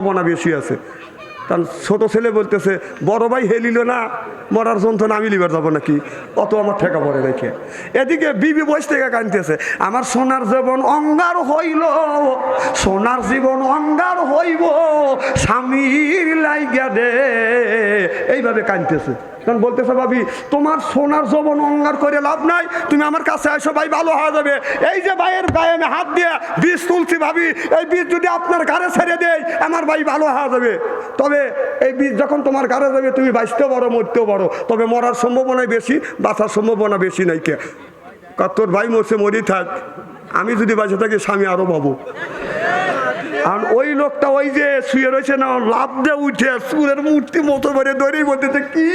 সম্ভাবনা বেশি আছে। কারণ ছোট ছেলে বলতেছে, বড় ভাই হেলিল না, মরার যন্ত্রণা আমি লিবার যাব নাকি? অত আমার ঠেকা পড়ে রেখে। এদিকে বিবি বয়স থেকে কানতেছে আমার সোনার জীবন অঙ্গার হইল, সোনার জীবন অঙ্গার হইব, স্বামীর লাইগা দে। এইভাবে কানতেছে কারণ বলতেছে, ভাবি, তোমার সোনার জবন অঙ্গার করে লাভ নাই। তুমি আমার কাছে আসো ভাই, ভালো হয়ে যাবে। এই যে ভাইয়ের গায়ে আমি হাত দিয়ে বীজ তুলছি, ভাবি, এই বীজ যদি আপনার ঘরে ছেড়ে দেয় আমার ভাই ভালো হয়ে যাবে। তবে এই বীজ যখন তোমার ঘরে যাবে, তুমি বাঁচতেও পারো, মরতেও পারো। তবে মরার সম্ভাবনাই বেশি, বাঁচার সম্ভাবনা বেশি নাই কে। তোর ভাই মরছে মরি থাক। আমি যদি বাঁচে থাকি, স্বামী আরও পাবো। আর ওই লোকটা ওই যে শুয়ে রয়েছে না লাভ দিয়ে উঠে সুরের মূর্তি মতো করে দৌড়েই বলতেছে কি?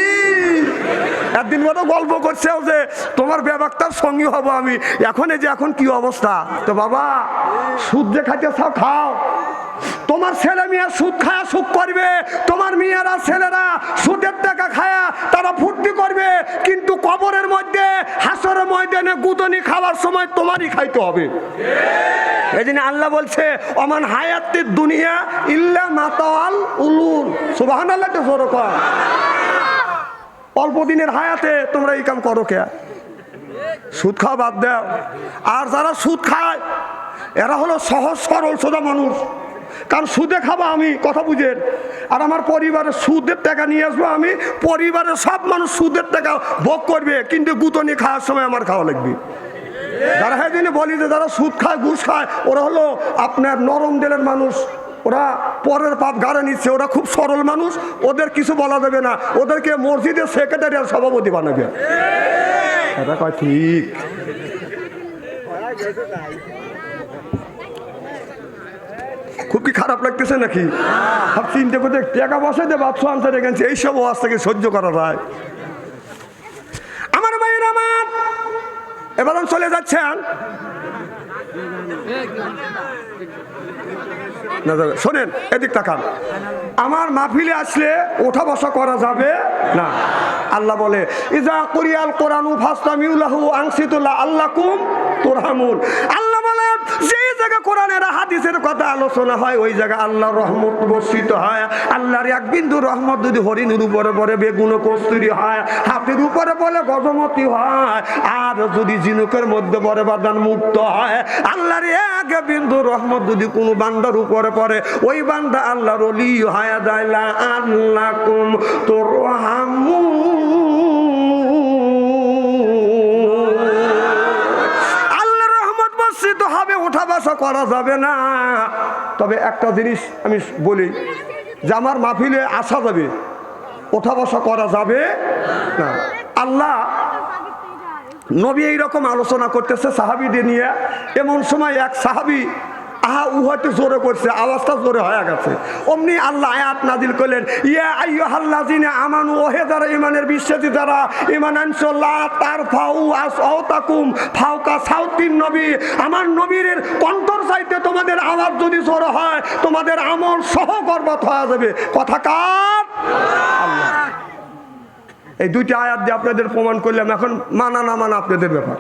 একদিন মতো গল্প করছে যে, তোমার ব্যবাক্তার সঙ্গী হব আমি। এখন এই যে, এখন কি অবস্থা? তো বাবা, সুদ যে চাও খাও। তোমার ছেলে মেয়ে সুদ খায়া সুখ করবে, তোমার মেয়েরা, ছেলেরা সুদের টাকা খায়া তারা ফুর্তি করবে, কিন্তু কবরের মধ্যে, হাসরের ময়দানে গুদনি খাওয়ার সময় তোমারই খাইতে হবে। এই জন্য আল্লাহ বলছে, অমান হায়াতের দুনিয়া ইল্লা মাতাল উলুল। সুবাহান আল্লাহকে জোর কর অল্প দিনের হায়াতে তোমরা এই কাম করো কে? সুদ খাওয়া বাদ দাও। আর যারা সুদ খায়, এরা হলো সহজ সরল সোজা মানুষ। কারণ সুদে খাব আমি, কথা বুঝেন। আর আমার পরিবারের সুদের টাকা নিয়ে আসব আমি, পরিবারের সব মানুষ সুদের টাকা ভোগ করবে, কিন্তু গুতনি খাওয়ার সময় আমার খাওয়া লাগবে। যারা হ্যাঁ বলি যে যারা সুদ খায়, ঘুষ খায়, ওরা হলো আপনার নরম দিলের মানুষ। ওরা পরের পাপ গাড়ে নিচ্ছে, ওরা খুব সরল মানুষ, ওদের কিছু বলা দেবে না। ওদেরকে মসজিদের সেক্রেটারি আর সভাপতি বানাবে। ঠিক। খুব কি খারাপ লাগতেছে নাকি? আর চিন্তা করতে টাকা বসাইতে বাপসু আনতে রেখেছে এইসব ওয়াজ থেকে সহ্য করা যায়। আমার ভাইয়ের আমার! এবার চলে যাচ্ছেন। শোনেন, এদিক তাকান। আমার মাহফিলে আসলে ওঠা বসা করা যাবে না। আল্লাহ বলে, ইজা কুরিয়াল কোরআনু ফাস্তামিউলাহু আল্লাহ জায়গা কোরআনের হাদিসের কথা আলোচনা হয়, ওই জায়গা আল্লাহর রহমত বর্ষিত হয়। আল্লাহর এক বিন্দু রহমত যদি হরিণের উপরে পরে বেগুন কস্তুরি হয়, হাতির উপরে বলে গজমতি হয়, আর যদি জিনুকের মধ্যে পরে বাদান মুক্ত হয়, আল্লাহর এক বিন্দু রহমত যদি কোনো বান্দার উপরে পড়ে, ওই বান্দা আল্লাহর অলি হায়া দাইলা আল্লাহ তোর আল্লাহ বসা করা যাবে না। তবে একটা জিনিস আমি বলি যে আমার মাহফিলে আসা যাবে, ওঠা বসা করা যাবে না। আল্লাহ নবী এইরকম আলোচনা করতেছে সাহাবিদের নিয়ে। এমন সময় এক সাহাবি আহা জোরে করছে আওয়াজটা জোরে হয়ে গেছে। অমনি আয়াত করলেন, ইয়া আইয়ো জিনে ইমানের বিশ্বাসী ইমান আনসল্লাহ তার ফাউ ফাউকা নবী, আমার তোমাদের আওয়াজ যদি জোরে হয়, তোমাদের আমল সহ গর্বত যাবে। কথা কার? এই দুইটি আয়াত দিয়ে আপনাদের প্রমাণ করলাম, এখন মানা না মানা আপনাদের ব্যাপার।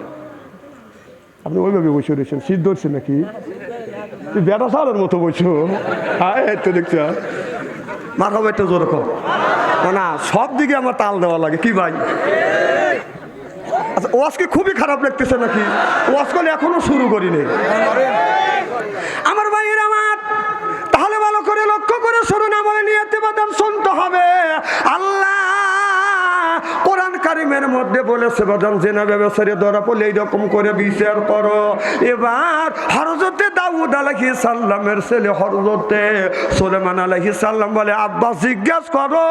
আপনি ওইভাবে বসে রয়েছেন, সিদ্ধ হচ্ছে নাকি? তুই বেটা সালের মতো বসো হ্যাঁ তো মাথা বাইতে জোর না সব দিকে আমার তাল দেওয়া লাগে, কি ভাই? আচ্ছা ওয়াজকে খুবই খারাপ লাগতেছে নাকি? ওয়াজ করলে এখনও শুরু করিনি। আমার ভাইয়ের আমার, তাহলে ভালো করে লক্ষ্য করে শুনুন আমাদের নিয়তে বাদাম শুনতে হবে। আল্লাহ কোরআন মধ্যে বলেছে বাদাম জেনা ব্যবসারে ধরা পড়লে এইরকম করে বিচার করো। এবার হরজতে দাউদ আলাহি সাল্লামের ছেলে হরজতে সোলেমান আলাহি সাল্লাম বলে, আব্বা, জিজ্ঞাসা করো,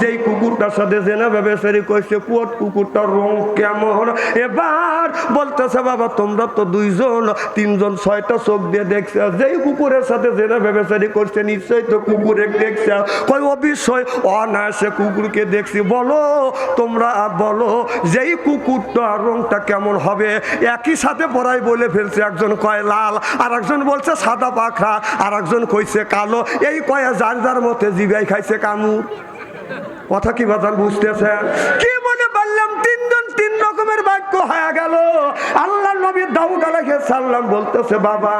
যেই কুকুরটার সাথে জেনা ব্যবসারি কইছে কোট কুকুরটার রং কেমন? এবার বলতেছে, বাবা, তোমরা তো দুইজন, তিনজন, ছয়টা চোখ দিয়ে দেখছে যেই কুকুরের সাথে জেনা ব্যবসারি করছে, নিশ্চয়ই তো কুকুরে দেখছে। কই অবশ্যই, অনায়াসে কুকুরকে দেখছি। বলো, তোমরা, বলো যেই কুকুরটার রংটা কেমন হবে, একই সাথে পড়াই বলে ফেলছে। একজন কয় লাল আর একজন বলছে সাদা পাখা আর একজন কইছে কালো। এই কয়ে যার যার মতে জিবাই খাইছে কামু কথা কি বাজান বুঝতেছে কি বাক্য হয়ে গেল। আল্লাহ নবী দাউদ আলাইহিস সালাম বলতেছে, বাবা,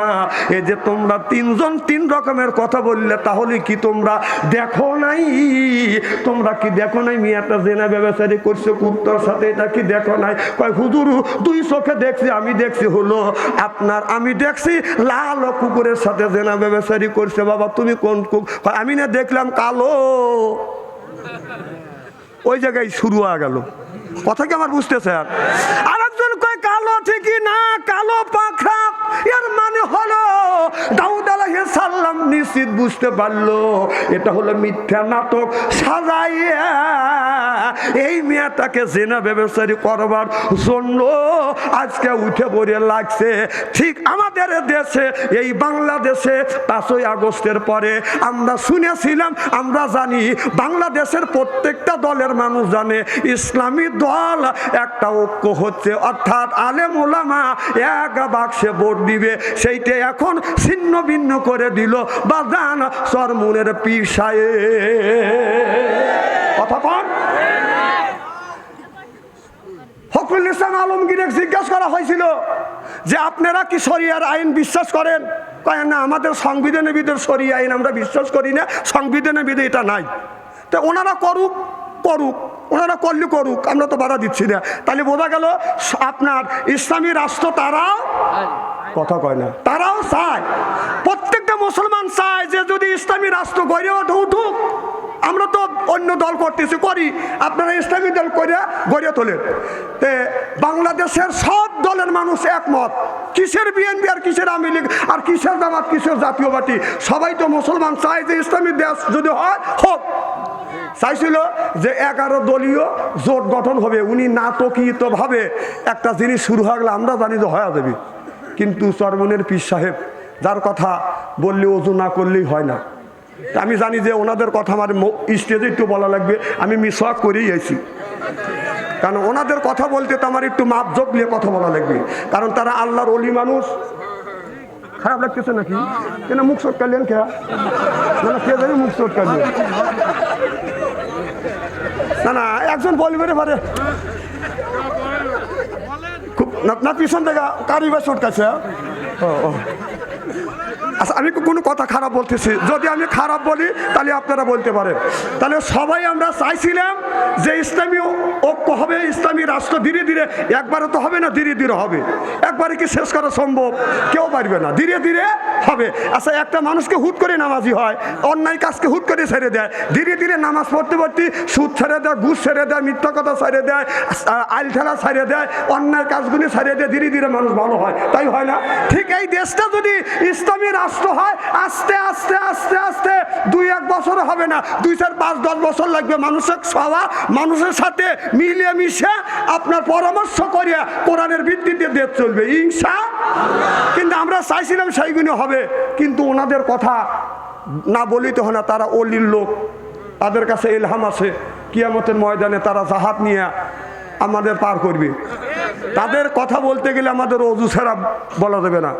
এই যে তোমরা তিনজন তিন রকমের কথা বললে, তাহলে কি তোমরা দেখো নাই? তোমরা কি দেখো নাই? মিয়াটা জেনা ব্যবসায়ী করছে, কুত্তার সাথে এটা কি দেখো নাই? কয়, হুজুর, দুই চোখে দেখছি, আমি দেখছি, হলো আপনার, আমি দেখছি, লাল কুকুরের সাথে জেনা ব্যবসায়ী করছে, বাবা, তুমি কোন কুক আমি না দেখলাম, কালো। ওই জায়গায় শুরু হয়ে গেল। কথা কি আমার বুঝতেছে আর একজন কালো ঠিকই না, কালো পাখা। এর মানে হলো দাউদ আলাইহিস সালাম নিশ্চিত বুঝতে পারল, এটা হলো মিথ্যা নাটক সাজাইয়া এই মেয়েটাকে জেনা ব্যবসায়ী করবার জন্য আজকে উঠে পড়ে লাগছে। ঠিক আমাদের দেশে, এই বাংলাদেশে পাঁচই আগস্টের পরে আমরা শুনেছিলাম, আমরা জানি বাংলাদেশের প্রত্যেকটা দলের মানুষ জানে, ইসলামী দল একটা ঐক্য হচ্ছে। অর্থাৎ আলেম ওলামা এক বাক্সে ভোট দিবে, সেইটা এখন ছিন্ন ভিন্ন করে দিল বা বাজান সরমুনের পিসায়ে। কথা কন। ফখরুল ইসলাম আলমগীরের জিজ্ঞাসা করা হয়েছিল যে, আপনারা কি শরিয়ার আইন বিশ্বাস করেন? কয়, না, আমাদের সংবিধানের ভিতর শরিয়া আইন আমরা বিশ্বাস করি না, সংবিধানের ভিতরে এটা নাই। তো ওনারা করুক। করুক ওনারা করলে করুক, আমরা তো বাধা দিচ্ছি না। তাহলে বোঝা গেল, আপনার ইসলামী রাষ্ট্র তারাও কথা কয় না। তারাও চায়। প্রত্যেকটা মুসলমান চায় যে যদি ইসলামী রাষ্ট্র গড়ে ওঠে, উঠুক। আমরা তো অন্য দল করতেছি, করি। আপনারা ইসলামী দল করে গড়ে তোলেন। তে বাংলাদেশের সব দলের মানুষ একমত। কিসের বিএনপি আর কিসের আওয়ামী লীগ আর কিসের জামাত, কিসের জাতীয় পার্টি সবাই তো মুসলমান চায় যে ইসলামী দেশ যদি হয়, হোক। চাইছিল যে এগারো দলীয় জোট গঠন হবে। উনি নাটকীয়ভাবে একটা জিনিস শুরু হয়ে গেলে আমরা জানি যে হয়ে যাবে। কিন্তু চরমনের পীর সাহেব যার কথা বললে ওজু না করলেই হয় না। আমি জানি যে ওনাদের কথা আমার স্টেজে একটু বলা লাগবে। আমি মিসওয়াক করেই আছি কারণ ওনাদের কথা বলতে তো আমার একটু মাপ জোক নিয়ে কথা বলা লাগবে। কারণ তারা আল্লাহর অলি মানুষ। খারাপ লাগতেছে নাকি? কেন মুখ চটকালেন কে? না না কে জানি মুখ চটকালেন না না, একজন বলবে রে পারে খুব, না পিছন থেকে কারিবার চটকাছে ও ও। আচ্ছা আমি কোনো কথা খারাপ বলতেছি। যদি আমি খারাপ বলি, তাহলে আপনারা বলতে পারেন। তাহলে সবাই আমরা চাইছিলাম যে ইসলামী ঐক্য হবে ইসলামী রাষ্ট্র ধীরে ধীরে একবারে তো হবে না, ধীরে ধীরে হবে। একবারে কি শেষ করা সম্ভব? কেউ পারবে না। ধীরে ধীরে হবে। আচ্ছা একটা মানুষকে হুট করে নামাজি হয়, অন্যায় কাজকে হুট করে ছেড়ে দেয়, ধীরে ধীরে নামাজ পড়তে পড়তে সুদ ছেড়ে দেয়, ঘুষ ছেড়ে দেয়, মিথ্যা কথা ছেড়ে দেয় আইল ঠেলা ছেড়ে দেয়, অন্যায় কাজগুলি ছেড়ে দেয়, ধীরে ধীরে মানুষ ভালো হয়। তাই হয় না? ঠিক এই দেশটা যদি ইসলামী রাষ্ট্র হয়, আস্তে আস্তে আস্তে আস্তে দুই এক বছর হবে না, দুই চার পাঁচ দশ বছর লাগবে মানুষের সভা মানুষের সাথে মিলিয়ে মিশে আপনার পরামর্শ করিয়া কোরআনের ভিত্তিতে দেশ চলবে। ইনসা কিন্তু আমরা চাইছিলাম সেইগুলো হবে, কিন্তু ওনাদের কথা না বলিতে হয় না তারা অলির লোক। তাদের কাছে এলহাম আছে, কিয়ামতের ময়দানে তারা জাহাজ নিয়ে আমাদের পার করবে। তাদের কথা বলতে গেলে আমাদের অজু ছাড়া বলা যাবে না।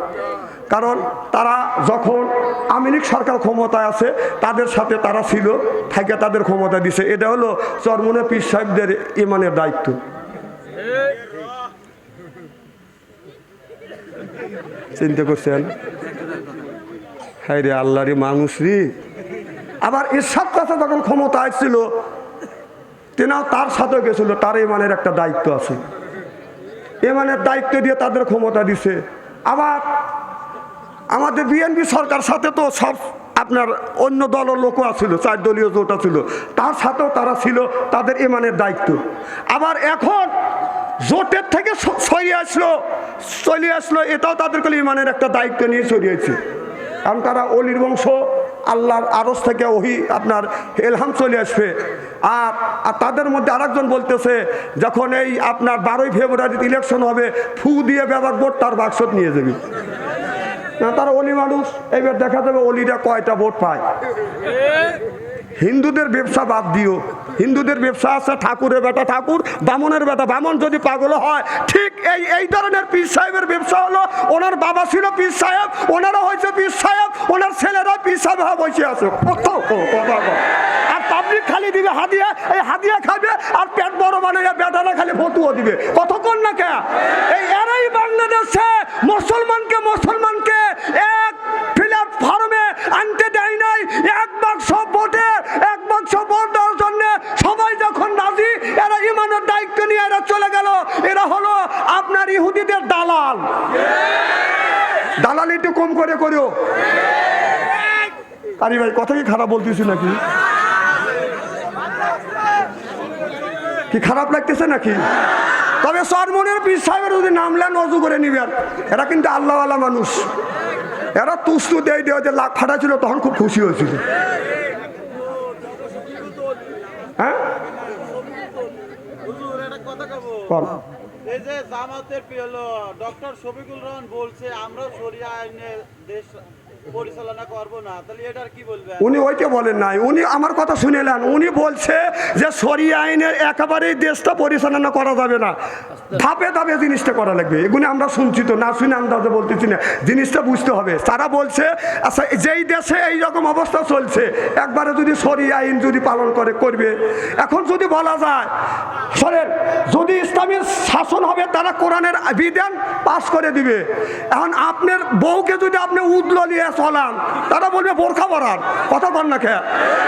কারণ তারা যখন আমিনিক সরকার ক্ষমতায় আছে, তাদের সাথে তারা ছিল থাকে তাদের ক্ষমতা দিছে। এটা হলো চরমনে পীর সাহেবদের ইমানের দায়িত্ব। চিন্তা করছেন? হ্যাঁ রে আল্লাহ রে মানুষ রে। আবার এরশাদ কাছে যখন ক্ষমতা আসছিল, তেনাও তার সাথে গেছিল, তার ইমানের একটা দায়িত্ব আছে। ইমানের দায়িত্ব দিয়ে তাদের ক্ষমতা দিছে। আবার আমাদের বিএনপি সরকার সাথে তো সব আপনার অন্য দলের লোকও আছিল, চার দলীয় জোটা ছিল তার সাথেও তারা ছিল, তাদের ইমানের দায়িত্ব। আবার এখন জোটের থেকে সরিয়ে আসলো, চলে আসলো, এটাও তাদের কাছে ইমানের একটা দায়িত্ব নিয়ে সরিয়েছে। কারণ তারা অলির বংশ, আল্লাহর আরস থেকে ওহি আপনার এলহাম চলে আসবে। আর আর তাদের মধ্যে আরেকজন বলতেছে, যখন এই আপনার বারোই ফেব্রুয়ারিতে ইলেকশন হবে, ফু দিয়ে ব্যাপার ভোট তার বাক্সত নিয়ে যাবে। তারা অলি মানুষ। এবার দেখা যাবে অলিরা কয়টা ভোট পায়। হিন্দুদের ব্যবসা বাদ দিও। হিন্দুদের ব্যবসা আছে ঠাকুরের বেটা ঠাকুর, বামনের বেটা। বামন যদি পাগল হয়, ঠিক এই এই ধরনের পীর সাহেবের ব্যবসা হলো, ওনার বাবা ছিল পীর সাহেব ওনারা হয়েছে পীর সাহেব, ওনার ছেলেরা পীর সাহেব বসে আছে। আর তাবলিক খালি দিবে হাদিয়া, এই হাদিয়া খাবে আর পেট বড় বানাইয়া বেটারা খালি ফতুয়া দিবে। কতক্ষণ না কে? এই এরাই বাংলাদেশে মুসলমানকে মুসলমানকে এক ফিলার ফার্মে আনতে দেয় নাই। এক বাক্স ভোটে, এক বাক্স ভোট দেওয়ার জন্য সবাই যখন রাজি, এরা ইমানের দায়িত্ব নিয়ে এরা চলে গেল। এরা হলো আপনার ইহুদিদের দালাল। দালাল একটু কম করে করো আরে ভাই, কথা কি খারাপ বলতেছি নাকি? কি খারাপ লাগতেছে নাকি? তবে সরমনের পীর সাহেবের যদি নামলেন অজু করে নিবেন। এরা কিন্তু আল্লাহওয়ালা মানুষ। এরা তুস্তু দেয় দেওয়া যে লাখ ফাটা ছিল তখন খুব খুশি হয়েছিল। হ্যাঁ। এই যে জামাতের ডক্টর শফিকুল রহমান বলছে আমরা সরিয়া আইনে দেশ উনি ওইটা বলেন নাই, উনি আমার কথা শুনেলেন, উনি বলছে যে সরিয়া আইনের একেবারেই দেশটা পরিচালনা করা যাবে না। ধাপে ধাপে জিনিসটা করা লাগবে, এগুলো আমরা শুনছি তো, না শুনে আন্দাজে বলতেছি না, জিনিসটা বুঝতে হবে। তারা বলছে আচ্ছা যেই দেশে এই রকম অবস্থা চলছে, একবারে যদি সরিয়া আইন যদি পালন করে, করবে। এখন যদি বলা যায়, শোনেন, যদি ইসলামের শাসন হবে, তারা কোরআনের বিধান পাশ করে দিবে। এখন আপনার বউকে যদি আপনি উদল নিয়ে চলান তারা বলবে, বোরখা পরান। কথা বল না খেয়ে।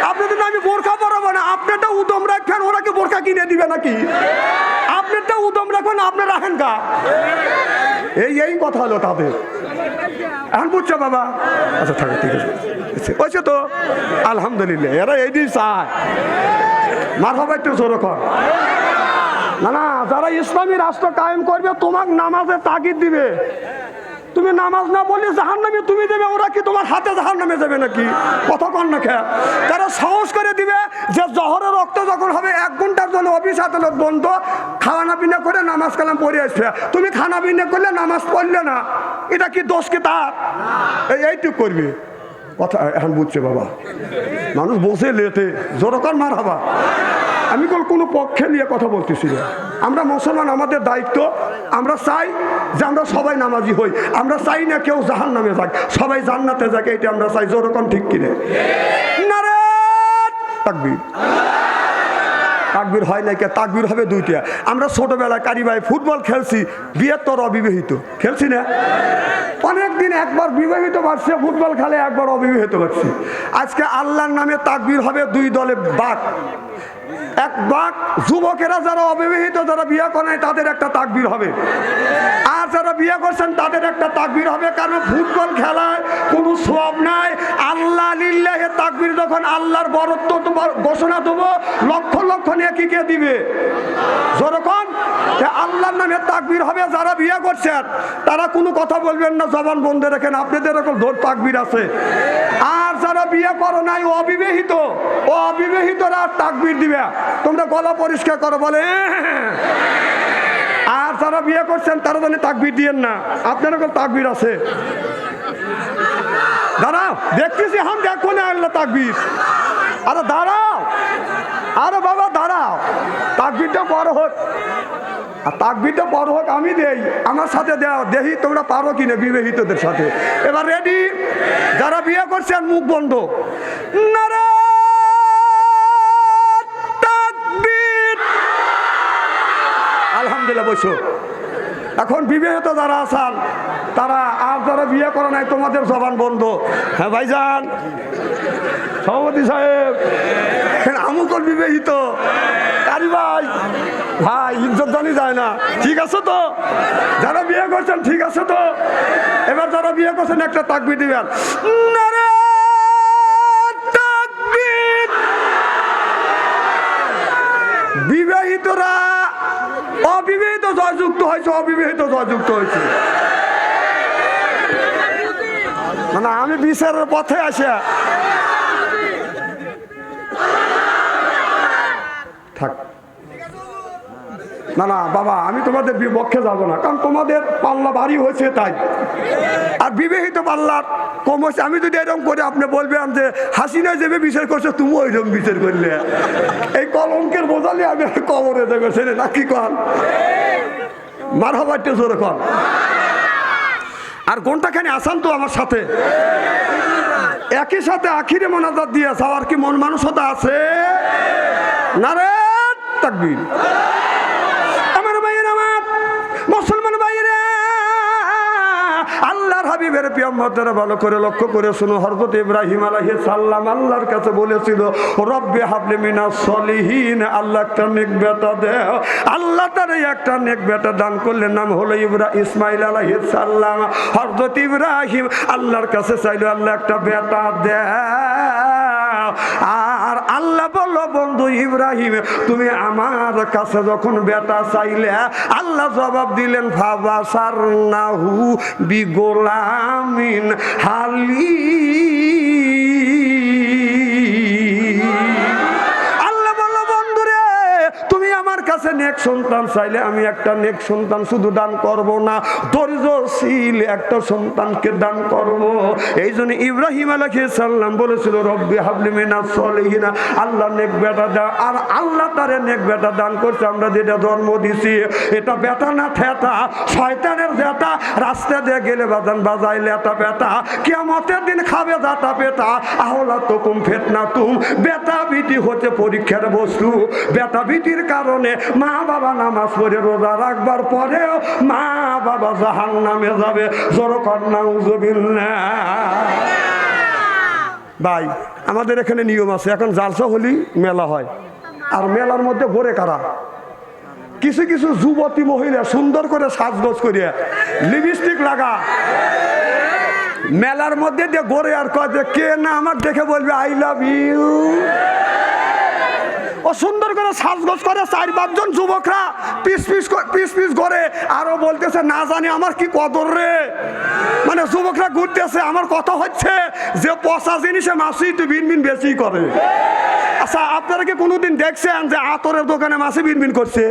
আপনি যদি আমি বোরখা পরাবো না, আপনারটা উদম রাখবেন ওরা কি বোরখা কিনে দিবে নাকি? আপনারটা উদম রাখবেন আপনি রাখেন কা এই এই কথা হলো তাদের। এখন বুঝছ বাবা? আচ্ছা থাকে, ঠিক আছে। ওইছে তো? আলহামদুলিল্লাহ, এরা এই দিন চায়। হবে একটু জোর কর। না না, যারা ইসলামী রাষ্ট্র কায়েম করবে, তোমাক নামাজে তাগিদ দিবে। তুমি নামাজ না বললে জাহান নামে তুমি দেবে, ওরা কি তোমার হাতে জাহান নামে যাবে নাকি? কতক্ষণ না খেয়া। তারা সাহস করে দিবে যে জহরের রক্ত যখন হবে, এক ঘণ্টার জন্য অফিস আদালত বন্ধ, খাওয়ানা পিনা করে নামাজ কালাম পড়ে আসবে। তুমি খানা পিনা করলে নামাজ পড়লে না। এটা কি দোষ কি তার? এইটুক করবি। কথা, এখন বুঝছে বাবা। মানুষ বসে লেতে জোরকার মার হাবা। আমি কোন কোনো পক্ষে নিয়ে কথা বলতেছি আমরা মুসলমান, আমাদের দায়িত্ব, আমরা চাই যে আমরা সবাই নামাজি হই। আমরা চাই না কেউ জাহান নামে যাক। সবাই জান্নাতে যাক, এটা আমরা চাই। জোরকম ঠিক কিনে? থাকবি তাকবির হয় লাইকে তাকবির হবে দুইটা। আমরা ছোটবেলায় কারিবাই ফুটবল খেলছি, বিয়ের তোর অবিবাহিত। খেলছি না? অনেকদিন একবার বিবাহিত বাড়ছে ফুটবল খেলে একবার অবিবাহিত পারছি আজকে আল্লাহর নামে তাকবির হবে দুই দলে বাঘ এক বাঘ যুবকেরা যারা অবিবাহিত, যারা বিয়ে করে তাদের একটা তাকবির হবে। আর যারা বিয়ে করছেন, তাদের একটা তাকবির হবে, কারণ ফুটবল খেলায় কোনো সব নাই। আল্লাহ লিল্লাহে তাকবির যখন আল্লাহর বরত্ব তোমার ঘোষণা দেবো, লক্ষ লক্ষ নেকিকে দিবে? যখন আল্লাহর নামে তাকবির হবে, যারা বিয়ে করছেন, তারা কোনো কথা বলবেন না, জবান বন্ধ রাখেন আপনাদের এরকম ধর তাকবির আছে। আর যারা বিয়ে করো নাই অবিবাহিত, ও অবিবাহিতরা তাকবির দিবে। তোমরা গলা পরিষ্কার করো বলে "হ্যাঁ, আর যারা বিয়ে করছেন তারা জানি তাকবির দিয়েন না। আপনার তাকবির আছে? দাঁড়াও দেখতেছি হাম না আল্লাহ তাকবির। আরে দাঁড়াও আরে বাবা দাঁড়াও। তাকবিরটা বড় হোক আর তাকবিরটা বড় হোক আমি দেই আমার সাথে দেও দেখি তোমরা পারো কিনা বিবাহিতদের সাথে। এবার রেডি যারা বিয়ে করছেন মুখ বন্ধ নারে বসো এখন বিবাহিত যারা আছেন, তারা আর যারা বিয়ে করে নাই, তোমাদের জবান বন্ধ। হ্যাঁ ভাইজান। সভাপতি সাহেব। আমুকল বিবাহিত। ভাই ইজ্জত জানি যায় না। ঠিক আছে তো? যারা বিয়ে করছেন, ঠিক আছে তো? এবার যারা বিয়ে করছেন, একটা তাকবি দিবেন। বিবাহিতরা অবিবাহিত জয়যুক্ত হয়েছে অবিবাহিত জয়যুক্ত হয়েছে। মানে আমি বিচারের পথে আসে না না, বাবা, আমি তোমাদের বিপক্ষে যাব না, কারণ তোমাদের পাল্লা ভারী হয়েছে তাই। আর বিবাহিত পাল্লার কম হয়েছে আমি যদি এরকম করে আপনি বলবেন যে হাসিনা যেভাবে বিচার করছে, তুমিও এরকম বিচার করলে। এই কলঙ্কের বোঝালে আমি কবরে দেবে ছেলে নাকি কন? মার হবার জোরে কন। আর ঘন্টাখানি আসান তো আমার সাথে। একই সাথে আখিরে মোনাজাত দিয়ে যাওয়ার কি মন মানসতা আছে? না রে তাকবীর। মুসলমান ভাইয়েরা, আল্লাহর হাবিবের পিয়ম্মতের ভালো করে লক্ষ্য করে শুনো হরজত ইব্রাহিম আলাহি সাল্লাম আল্লাহর কাছে বলেছিল, রব্বে হাবলে মিনা সলিহীন আল্লাহ একটা নেক বেটা দেও আল্লাহ তার একটা নেক বেটা দান করলেন, নাম হলো ইব্রা ইসমাইল আলাহি সাল্লাম হরজত ইব্রাহিম আল্লাহর কাছে চাইলো, আল্লাহ একটা বেটা দেও আর আল্লাহ বলল, বন্ধু ইব্রাহিম, তুমি আমার কাছে যখন বেটা চাইলে, আল্লাহ জবাব দিলেন ভাবা সার নাহু বিগোলামিন হালি কাছে নেক সন্তান, চাইলে আমি একটা নেক সন্তান শুধু দান করব না। ধৈর্যশীল একটা সন্তানকে দান করব। এই জন্য ইব্রাহিম আলাইহিস সালাম বলেছিল, রব্বি হাবলি মিনা সলিহিনা। আল্লাহ নেক বেটা দাও আর আল্লাহ তারে নেক বেটা দান করছে, আমরা যেটা জন্ম দিছি, এটা বেটা না ঠেটা শয়তানের জেতা রাস্তা দিয়ে গেলে বাজান বাজাই লেটা বেটা? কেমতের দিন খাবে দাতা পেটা আহলা তো কুম ফেতনা তুম বেটা বিটি হচ্ছে পরীক্ষার বস্তু। বেটা বিটির কারণে মা বাবা নামাজ পড়ে রোজা রাখবার পরেও মা বাবা জাহান নামে যাবে। জোর কন্যা ভাই, আমাদের এখানে নিয়ম আছে, এখন জালসা হলি মেলা হয়। আর মেলার মধ্যে ঘোরে কারা? কিছু কিছু যুবতী মহিলা সুন্দর করে সাজগোজ করিয়া, লিপস্টিক লাগা। মেলার মধ্যে দিয়ে গড়ে আর কয় যে, কে না আমার দেখে বলবে আই লাভ ইউ ও সুন্দর করে সাজগোজ করে চার পাঁচজন যুবকরা পিস পিস পিস পিস করে আরও বলতেছে, না জানি আমার কি কদর রে। মানে যুবকরা ঘুরতেছে, আমার কথা হচ্ছে যে পচা জিনিসে মাছি তো বিন বেশি করে। আচ্ছা আপনারা কি কোনোদিন দেখছেন যে আতরের দোকানে মাছি বিনবিন করছে?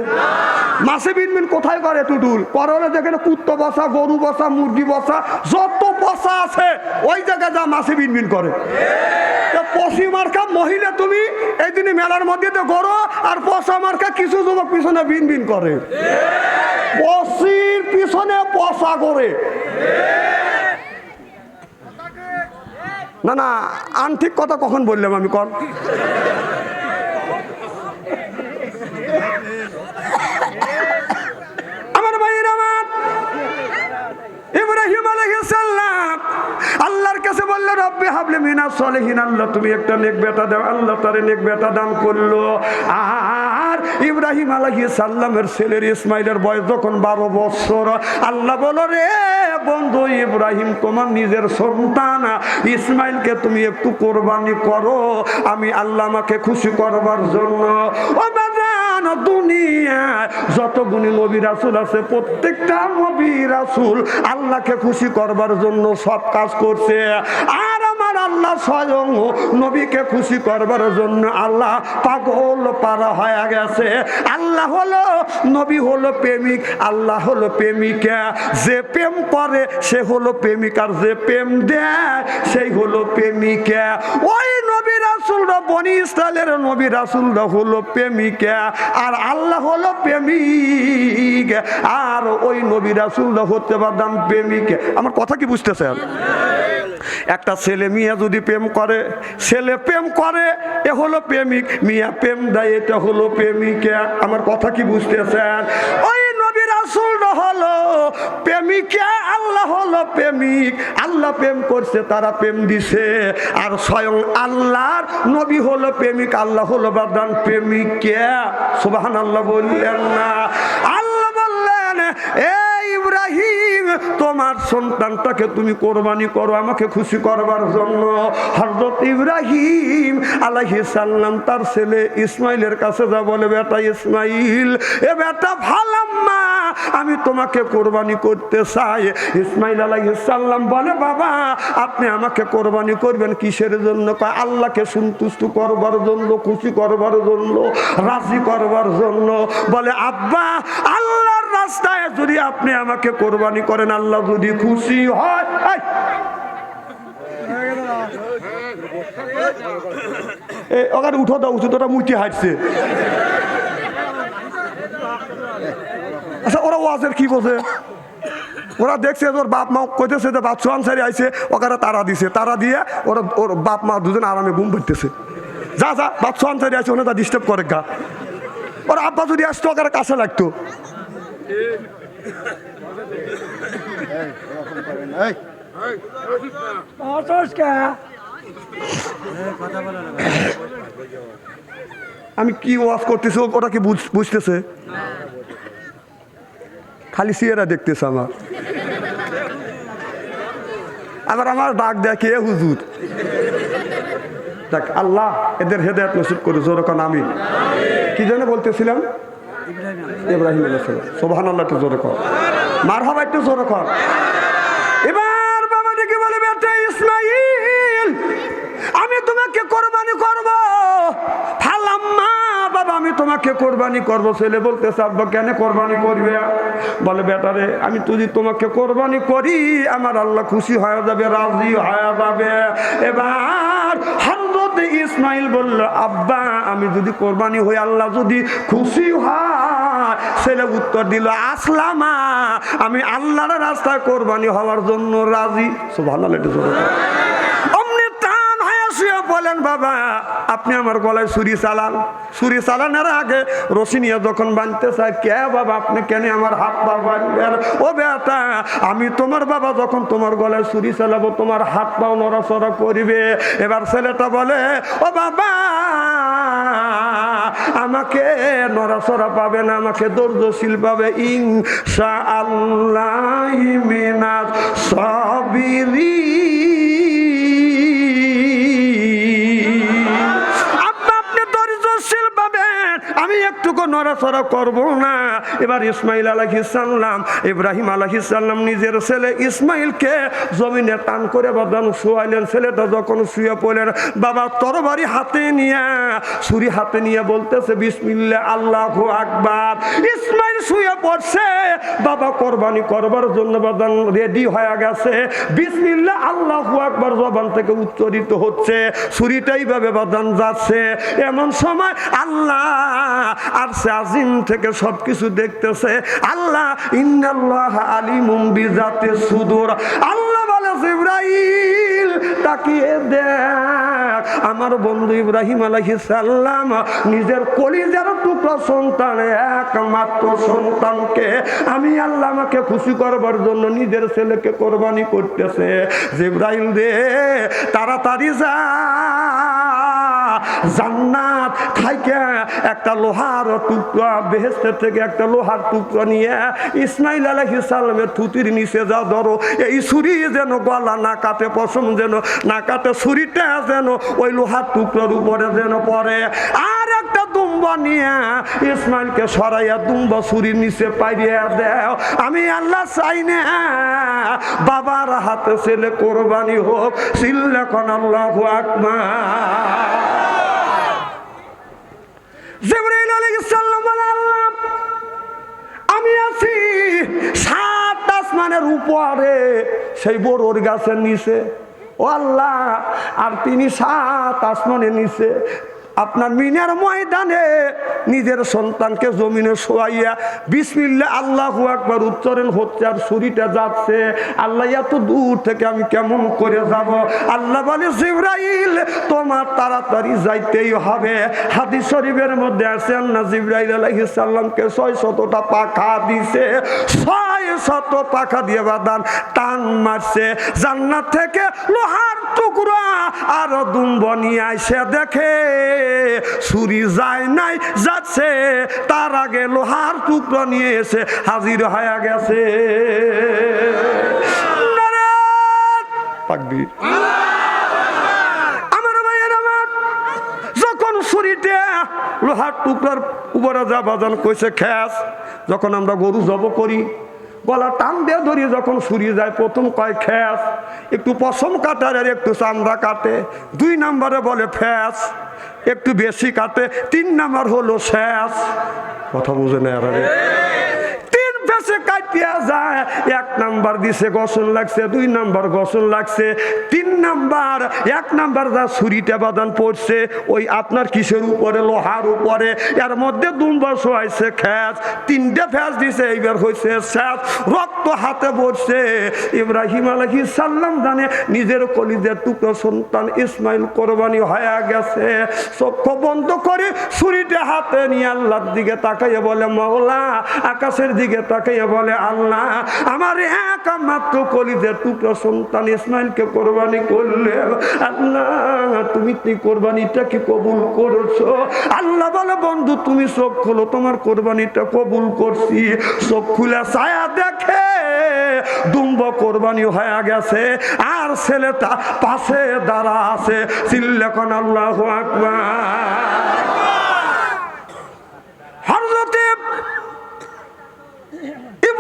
মাছি বিনবিন কোথায় করে টুটুল? করলে যেখানে কুত্তো বসা, গরু বসা, মুরগি বসা, যত বসা আছে, ওই জায়গায় যা মাছি বিনবিন করে। পশি মার্কা মহিলা তুমি, এই দিনে মেলার মধ্যে তো গরো, আর পশা মার্কা কিছু যুবক পিছনে বিন বিন করে। পশির পিছনে পশা করে না না আনঠিক কথা কখন বললাম আমি কর। আমার ভাইয়ের আমার ইব্রাহিম আলহিস আল্লাহর কাছে বললে, রব্বে হাবলে মিনা সলিহিন, আল্লাহ, তুমি একটা নেক বেটা দাও। আল্লাহ তারে নেক বেটা দান করল। আর ইব্রাহিম আলাইহিস সালামের ছেলের ইসমাইলের বয়স যখন বারো বছর, আল্লাহ বলো রে বন্ধু ইব্রাহিম, তোমার নিজের সন্তান, ইসমাইলকে তুমি একটু কোরবানি করো। আমি আল্লাহ আমাকে খুশি করবার জন্য। ও বাজান দুনিয়ায় যত নবী রাসুল আছে, প্রত্যেকটা নবী রাসুল আল্লাহকে খুশি করবার জন্য সব কাজ করছে। আর আমার আল্লাহ স্বয়ং নবীকে খুশি করবার জন্য আল্লাহ পাগল পারা হয়ে গেছে। আল্লাহ হলো, নবী হলো প্রেমিক, আল্লাহ হলো প্রেমিকা। যে প্রেম করে, সে হলো প্রেমিক, আর যে প্রেম দেয়, সেই হলো প্রেমিকা। ওই নবী রাসুলরা বনি ইসরায়েলের নবী রাসুলরা হলো প্রেমিকা, আর আল্লাহ হলো প্রেমিক, আর ওই নবী রাসুলরা হতে পারতাম প্রেমিকা। আমার কথা কি বুঝতেছেন? একটা ছেলে মিয়া যদি প্রেম করে, ছেলে প্রেম করে, এ হলো প্রেমিক। মিয়া প্রেম দেয়, এটা হলো প্রেমিকা। আমার কথা কি বুঝতেছেন? ওই নবী রাসুল হলো প্রেমিকা, আল্লাহ হলো প্রেমিক। আল্লাহ প্রেম করছে, তারা প্রেম দিছে। আর স্বয়ং আল্লাহর নবী হলো প্রেমিক, আল্লাহ হলো বাদান প্রেমিকা। সুবাহান আল্লাহ বললেন না। আল্লাহ বললেন, এ ইব্রাহিম তোমার সন্তানটাকে তুমি কোরবানি করো, আমাকে খুশি করবার জন্য। হজরত ইব্রাহিম আলাইহি সাল্লাম তার ছেলে ইসমাইলের কাছে যা বলে, বেটা ইসমাইল, এ বেটা ভালাম্মা, আমি তোমাকে কোরবানি করতে চাই। ইসমাইল আলাইহি সাল্লাম বলে, বাবা, আপনি আমাকে কোরবানি করবেন কিসের জন্য? কয়, আল্লাহকে সন্তুষ্ট করবার জন্য, খুশি করবার জন্য, রাজি করবার জন্য। বলে, আব্বা আল্লাহর রাস্তায় যদি আপনি আমাকে কোরবানি করেন, আল্লাহ যদি খুশি হয় ওখানে উঠো দাও, উঠো তোরা মুটি হাঁটছে। আচ্ছা ওরা ওয়াজের কি বোঝে ওরা দেখছে, ওর বাপ মা কইতেছে যে বাচ্চু আনসারি আইছে, ওখানে তারা দিছে। তারা দিয়ে ওরা, ওর বাপ মা দুজন আরামে ঘুম পাইতেছে। যা যা বাচ্চু আনসারি আছে ওনে তা ডিস্টার্ব করে গা। ওর আব্বা যদি আসতো, ওখানে কাছে লাগতো। আমি কি ওয়াজ করতেছি, ও- ওরা কি বুঝ- বুঝতেছে? খালি সিয়েরা দেখতেছে আমার। আবার আমার ডাক দেখে হুজুর। দেখ, আল্লাহ এদের হেদায়ত নসিব করে যেরকম আমি। কি যেন বলতেছিলাম? ইব্রাহিম সোভান আল্লাহ একটু জোরে কর। মার হবা একটু জোরে কর। এবার বাবা ডেকে বলে, বেটা ইসমাইল আমি তোমাকে কোরবানি করব। বাবা, আমি তোমাকে কোরবানি করব। ছেলে বলতেছে, আব্বা, কেন কোরবানি করবে? বলে বেটারে আমি যদি তোমাকে কোরবানি করি, আমার আল্লাহ খুশি হয়ে যাবে, রাজি হয়ে যাবে। এবার হজরত ইসমাইল বলল, আব্বা, আমি যদি কোরবানি হই, আল্লাহ যদি খুশি হয় ছেলে উত্তর দিল আসলামা আমি আল্লাহর রাস্তায় কোরবানি হওয়ার জন্য রাজি। সুবহানাল্লাহ এটা জোরে বলো। অমনি টান হয়ে শুয়ে বলেন বাবা, আপনি আমার গলায় ছুরি চালান। ছুরি চালানোর আগে রশি নিয়ে যখন বাঁধতে চায়, কে বাবা, আপনি কেন আমার হাত পা বাঁধবেন ও বেটা, আমি তোমার বাবা, যখন তোমার গলায় ছুরি চালাবো, তোমার হাত পাও নড়াচড়া করিবে। এবার ছেলেটা বলে, ও বাবা, আমাকে নড়াচড়া পাবে না, আমাকে ধৈর্যশীল পাবে। ইনশা আল্লাহ সাবিরি নড়াচড়া করব না। এবার ইসমাইল আলাহিসাল্লাম ইব্রাহিম আলাহিসাল্লাম নিজের ছেলে ইসমাইলকে জমিনে টান করে বাদান শুয়াইলেন। ছেলেটা যখন শুয়ে পড়লেন, বাবা তরবারি হাতে নিয়ে, ছুরি হাতে নিয়ে বলতেছে বিসমিল্লা আল্লাহ আকবার। ইসমাইল শুয়ে পড়ছে, বাবা, কোরবানি করবার জন্য বাদান রেডি হয়ে গেছে। বিসমিল্লা আল্লাহ আকবার, জবান থেকে উচ্চারিত হচ্ছে। ছুরিটাই ভাবে বাদান যাচ্ছে। এমন সময় আল্লাহ আর সে আজিম থেকে সবকিছু দেখতেছে। আল্লাহ ইন্দাল্লাহ ইন্নাল্লাহ আলিমুম বিজাতে সুদূর। আল্লাহ বলে ইব্রাহিম তাকিয়ে দেখ। আমার বন্ধু ইব্রাহিম আলাইহিস সালাম নিজের কলিজার টুকরা সন্তান একমাত্র সন্তানকে আমি আল্লাহ আমাকে খুশি করবার জন্য নিজের ছেলেকে কোরবানি করতেছে। জিব্রাইল দে তাড়াতাড়ি যা। জান্নাত খাইকে একটা লোহার টুকরা বেহেস্তের থেকে একটা লোহার টুকরা নিয়ে ইসমাইল আলাইহিস সালামের থুতির নিচে যা ধরো, এই ছুরি যেন গলা না কাটে, পশম যেন না কাটে, ছুরিটা যেন ওই লোহার টুকরার উপরে যেন পড়ে। আর একটা দুম্বা নিয়ে ইসমাইলকে সরাইয়া দুম্বা ছুরির নিচে পাইয়া দেও। আমি আল্লাহ চাই না, বাবার হাতে ছেলে কোরবানি হোক সিল্লেখন আল্লাহ আকবার। জিবরাইল আলাইহিস সালাম বলে, আল্লাহ আমি আছি সাত আসমানের উপরে সেই বড়োর গাছের নিচে। ও আল্লাহ আর তিনি সাত আসমানের নিচে। আপনার মিনার ময়দানে নিজের সন্তানকে জমিনে শোয়াইয়া বিসমিল্লা আল্লাহ একবার উচ্চারণ হচ্ছে আর ছুরিটা যাচ্ছে। আল্লাহ, এত দূর থেকে আমি কেমন করে যাব? আল্লাহ বলে, জিব্রাইল, তোমার তাড়াতাড়ি যাইতেই হবে। হাদিস শরীফের মধ্যে আছে না জিব্রাইল আলাইহিস সালামকে ছয় শতটা পাখা দিছে। ছয় শত পাখা দিয়ে বাদান টান মারছে। জান্নাত থেকে লোহার টুকরা আর দুম্ব নিয়ে আইসে দেখে ছুরি যায় নাই, যাচ্ছে তার আগে লোহার টুকরা নিয়ে এসে হাজির হয়ে গেছে! তাকবীর। যখন ছুরিতে লোহার টুকরার উপরে যা বাজান কইছে, খ্যাস, যখন আমরা গরু জব করি গলা টান দিয়ে ধরিয়ে যখন সুরিয়ে যায়, প্রথম কয় খ্যাস একটু পশম কাটার আর একটু চামড়া কাটে। দুই নাম্বারে বলে, ফ্যাস। একটু বেশি কাটে। তিন নাম্বার হলো শেষ কথা বুঝে না তিন কাটিয়া যায়। এক নাম্বার দিছে গসন লাগছে, দুই নাম্বার গসন লাগছে, তিন নাম্বার, এক নাম্বার যা ছুরিটা বাদান পড়ছে, ওই আপনার কিসের উপরে, লোহার উপরে, এর মধ্যে দুম্বার শোয়াইছে খ্যাস তিনটে ফ্যাস দিছে, এইবার হয়েছে স্যাস রক্ত হাতে পড়ছে ইব্রাহিম আলহি সাল্লাম জানে, নিজের কলিদের টুকরো সন্তান ইসমাইল কোরবানি হয়ে গেছে। চক্ষু বন্ধ করে ছুরিটা হাতে নিয়ে আল্লাহর দিকে তাকাইয়ে বলে, মাওলা, আকাশের দিকে তাকাইয়ে বলে, আল্লাহ, আমার এক মাত্র কলিদের টুকরো সন্তান ইসমাইলকে কোরবানি করলে, আল্লাহ, তুমি তুই কোরবানিটা কি কবুল করেছ? আল্লাহ বলে, বন্ধু, তুমি চোখ খোলো, তোমার কোরবানিটা কবুল করছি। চোখ খুলে ছায়া দেখে দুম্ব কোরবানি হয়ে গেছে, আর ছেলেটা পাশে দাঁড়া আছে। চিল্লেখন আল্লাহ আকবার হরজতে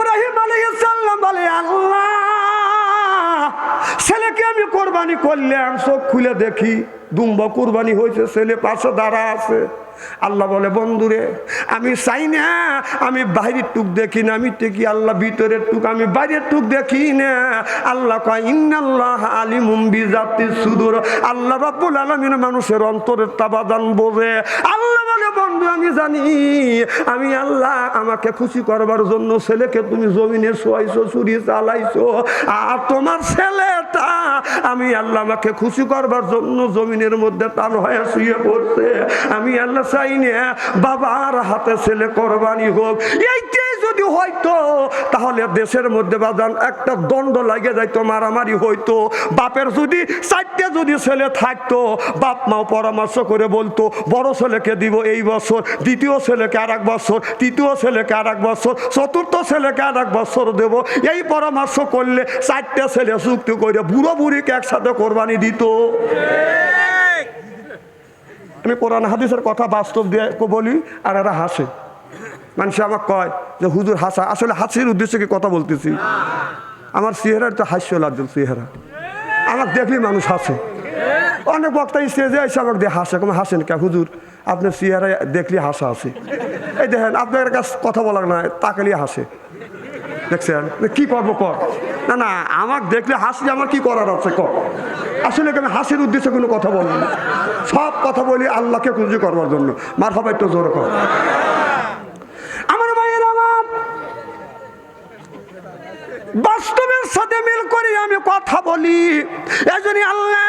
ইব্রাহিম আলাইহিস সালাম বলে, আল্লাহ, ছেলেকে আমি কোরবানি করলাম, চোখ খুলে দেখি, দুম্ব কোরবানি হয়েছে, ছেলে পাশে দাঁড়া আছে। আল্লাহ বলে, বন্ধুরে, আমি চাই না, আমি বাইরের টুক দেখি না আমি দেখি আল্লাহ ভিতরের টুক? আমি বাইরের টুক দেখি না। আল্লাহ কয়, ইন্নাল্লাহ আলিমুম বিজাতি সুদূর। আল্লাহ রাব্বুল আলামিন মানুষের অন্তরের তাবাদান বোঝে। আল্লাহ বলে, বন্ধু, আমি জানি, আমি আল্লাহ আমাকে খুশি করবার জন্য ছেলেকে তুমি জমিনে শোয়াইছো চুরি চালাইছো, আর তোমার ছেলেটা আমি আল্লাহ আমাকে খুশি করবার জন্য জমিনের মধ্যে টান হয়ে শুয়ে পড়ছে। আমি আল্লাহ চাই না বাবার হাতে ছেলে কোরবানি হোক। এইটাই যদি হয়তো, তাহলে দেশের মধ্যে বাজান একটা দণ্ড লাগে যাইতো, মারামারি হইতো। বাপের যদি, চারটে যদি ছেলে থাকতো, বাপ মাও পরামর্শ করে বলতো, বড় ছেলেকে দিব এই বছর, দ্বিতীয় ছেলেকে আর এক বছর, তৃতীয় ছেলেকে আর এক বছর, চতুর্থ ছেলেকে আর এক বছর দেব। এই পরামর্শ করলে চারটে ছেলে চুক্তি করে বুড়ো বুড়িকে একসাথে কোরবানি দিত। আমি কোরআন, হাদিসের কথা বাস্তব দিয়ে বলি আর এরা হাসে। মানুষ আমাকে কয় যে, হুজুর, হাসা। আসলে হাসির উদ্দেশ্যে কি কথা বলতেছি? আমার চেহারার তো হাস্য লাগছে চেহারা। আমাকে দেখলে মানুষ হাসে। অনেক বক্তা স্টেজে এসে আমাকে দিয়ে হাসে। কোনো হাসেন কে হুজুর? আপনার চেহারা দেখলে হাসা আছে। এই দেখেন, আপনার কাছে কথা বলার না তাকালিয়ে হাসে। দেখছেন? কি করব কর? না না, আমাকে দেখলে হাসি, আমার কি করার আছে কর? আসলে আমি হাসির উদ্দেশ্যে কোনো কথা বলি না। সব কথা বলি আল্লাহকে খুঁজি করবার জন্য। মার হবে একটু জোর কর। আমার ভাইয়ের আমার বাস্তবের সাথে মিল করে আমি কথা বলি। এজন্য আল্লাহ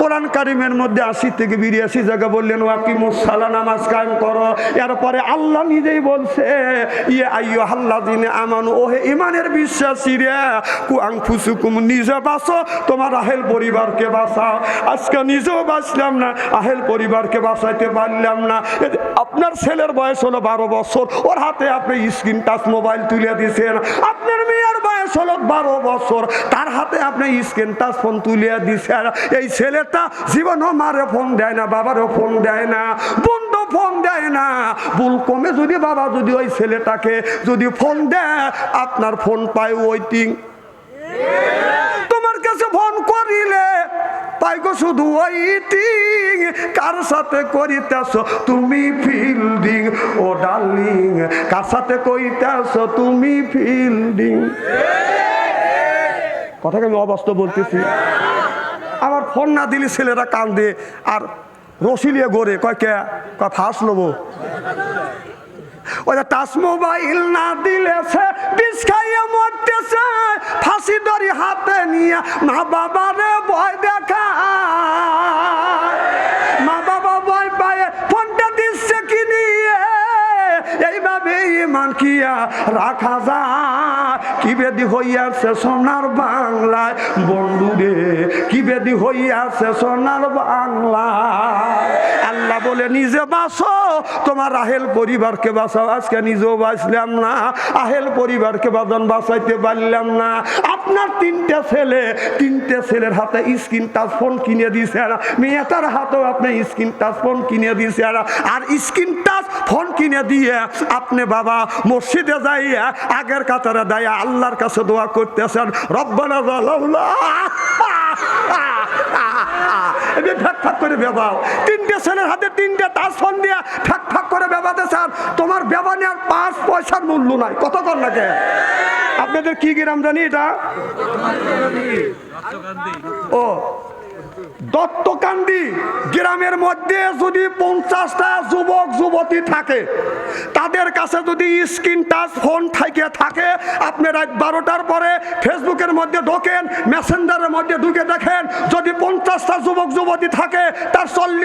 কোরআন কারিমের মধ্যে আশি থেকে বিরিয়াশি জায়গা বললেন ওয়াকিমুসালা নামাজ কায়েম করো। এরপরে আল্লাহ নিজেই বলছে ইয়ে আইয়ো হাল্লা দিনে আমান, ওহে ইমানের বিশ্বাসী রে কুয়াং ফুসুকুম নিজে বাঁচো, তোমার আহেল পরিবারকে বাঁচাও। আজকে নিজেও বাঁচলাম না, আহেল পরিবারকে বাঁচাইতে পারলাম না। আপনার ছেলের বয়স হলো বারো বছর, ওর হাতে আপনি স্ক্রিন টাচ, মোবাইল তুলে দিয়েছেন আপনার মেয়ের বয়স হলো বারো বছর, তার হাতে আপনি স্ক্রিন টাচ, ফোন তুলে দিয়েছেন এই ছেলেটা জীবনও মারে ফোন দেয় না, বাবারও ফোন দেয় না, বন্ধু ফোন দেয় না। ভুল কমে যদি বাবা যদি ওই ছেলেটাকে যদি ফোন দেয়, আপনার ফোন পায় ওয়েটিং তোমার কাছে ফোন করিলে তাই গো শুধু ওইটিং কার সাথে করিতেছ তুমি ফিল্ডিং ও ডার্লিং কার সাথে করিতেছ তুমি ফিল্ডিং কথাকে আমি অবাস্তব বলতেছি। আমার ফোন না দিলে ছেলেরা কান দিয়ে আর রসিলিয়ে গড়ে, কয় কে? কয়, ফাঁস নেব। ওই টাচ মোবাইল না দিলেছে, বিষ খাইয়ে মরতেছে, ফাঁসি দড়ি হাতে নিয়ে মা বাবারে ভয় দেখা মা বাবা ভয় পায়ে ফোনটা দিচ্ছে কি নিয়ে এইভাবে ইমান কিয়া রাখা যায়? কি বেদি হইয়াছে সোনার বাংলায়? বন্ধুরে কি বেদি হইয়াছে সোনার বাংলায়? আল্লাহ বলে, নিজে বাঁচো তোমার আহেল পরিবারকে বাঁচাও আজকে নিজেও বাঁচলাম না, আহেল পরিবারকে বাদন বাঁচাইতে পারলাম না। আপনার তিনটে ছেলে, তিনটে ছেলের হাতে স্ক্রিন টাচ ফোন কিনে দিয়েছে আর মেয়েটার হাতেও আপনি স্ক্রিন টাচ ফোন কিনে দিয়েছে আর আর স্ক্রিন টাচ ফোন কিনে দিয়ে আপনি বাবা মসজিদে যাইয়া আগের কাতারে দেয় আল্লাহর কাছে দোয়া করতেছেন, রব্বানা এবার ফ্যাক ফ্যাক করে বেবাও। তিনটে ছেলের হাতে তিনটে তাস ফোন দিয়া ফ্যাক ফ্যাক করে বেবাতে সন্তান তোমার ব্যবহার পাঁচ পয়সার মূল্য নাই। কত লাগে? আপনাদের কি গ্রাম জানি এটা? ও দত্তকান্দি গ্রামের মধ্যে যদি পঞ্চাশটা যুবক, যুবতী থাকে, তাদের কাছে যদি স্ক্রিন টাচ ফোন থেকে থাকে, আপনি রাত বারোটার পরে ফেসবুকের মধ্যে ঢোকেন, মেসেঞ্জারের মধ্যে ঢুকে দেখেন, যদি পঞ্চাশটা যুবক, যুবতী থাকে, তার চল্লিশ